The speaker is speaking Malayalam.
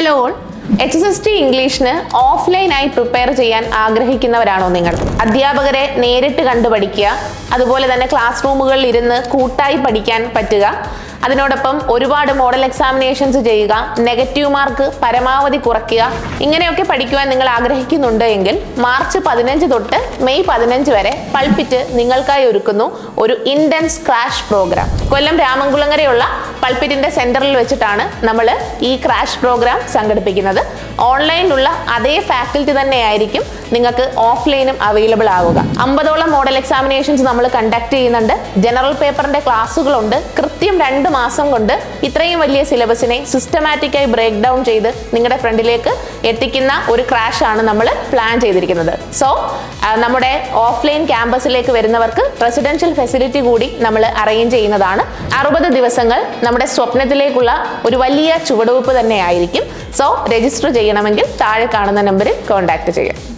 Hello H S S T ഇംഗ്ലീഷിന് ഓഫ്ലൈനായി പ്രിപ്പയർ ചെയ്യാൻ ആഗ്രഹിക്കുന്നവരാണോ നിങ്ങൾ? അധ്യാപകരെ നേരിട്ട് കണ്ടു പഠിക്കുക അതുപോലെ തന്നെ ക്ലാസ് റൂമുകളിൽ ഇരുന്ന് കൂട്ടായി പഠിക്കാൻ പറ്റുക അതിനോടൊപ്പം ഒരുപാട് മോഡൽ എക്സാമിനേഷൻസ് ചെയ്യുക നെഗറ്റീവ് മാർക്ക് പരമാവധി കുറയ്ക്കുക ഇങ്ങനെയൊക്കെ പഠിക്കുവാൻ നിങ്ങൾ ആഗ്രഹിക്കുന്നുണ്ട് എങ്കിൽ മാർച്ച് പതിനഞ്ച് തൊട്ട് മെയ് പതിനഞ്ച് വരെ പൾപ്പിറ്റ് നിങ്ങൾക്കായി ഒരുക്കുന്നു ഒരു ഇൻഡൻസ് ക്രാഷ് പ്രോഗ്രാം കൊല്ലം രാമൻകുളങ്ങരയുള്ള പൾപ്പിറ്റിന്റെ സെന്ററിൽ വെച്ചിട്ടാണ് നമ്മൾ ഈ ക്രാഷ് പ്രോഗ്രാം സംഘടിപ്പിക്കുന്നത്. ഓൺലൈനിലുള്ള അതേ ഫാക്കൽറ്റി തന്നെയായിരിക്കും നിങ്ങൾക്ക് ഓഫ്ലൈനും അവൈലബിൾ ആവുക. അമ്പതോളം മോഡൽ എക്സാമിനേഷൻസ് നമ്മൾ കണ്ടക്ട് ചെയ്യുന്നുണ്ട്. ജനറൽ പേപ്പറിന്റെ ക്ലാസ്സുകളുണ്ട്. കൃത്യം രണ്ട് മാസം കൊണ്ട് ഇത്രയും വലിയ സിലബസിനെ സിസ്റ്റമാറ്റിക്കായി ബ്രേക്ക് ഡൗൺ ചെയ്ത് നിങ്ങളുടെ ഫ്രണ്ടിലേക്ക് എത്തിക്കുന്ന ഒരു ക്രാഷ് ആണ് നമ്മൾ പ്ലാൻ ചെയ്തിരിക്കുന്നത്. സോ നമ്മുടെ ഓഫ്ലൈൻ ക്യാമ്പസിലേക്ക് വരുന്നവർക്ക് റെസിഡൻഷ്യൽ ഫെസിലിറ്റി കൂടി നമ്മൾ അറേഞ്ച് ചെയ്യുന്നതാണ്. അറുപത് ദിവസങ്ങൾ നമ്മുടെ സ്വപ്നത്തിലേക്കുള്ള ഒരു വലിയ ചുവടുവെപ്പ് തന്നെയായിരിക്കും. സോ രജിസ്റ്റർ ചെയ്യണമെങ്കിൽ താഴെ കാണുന്ന നമ്പറിൽ കോൺടാക്ട് ചെയ്യാം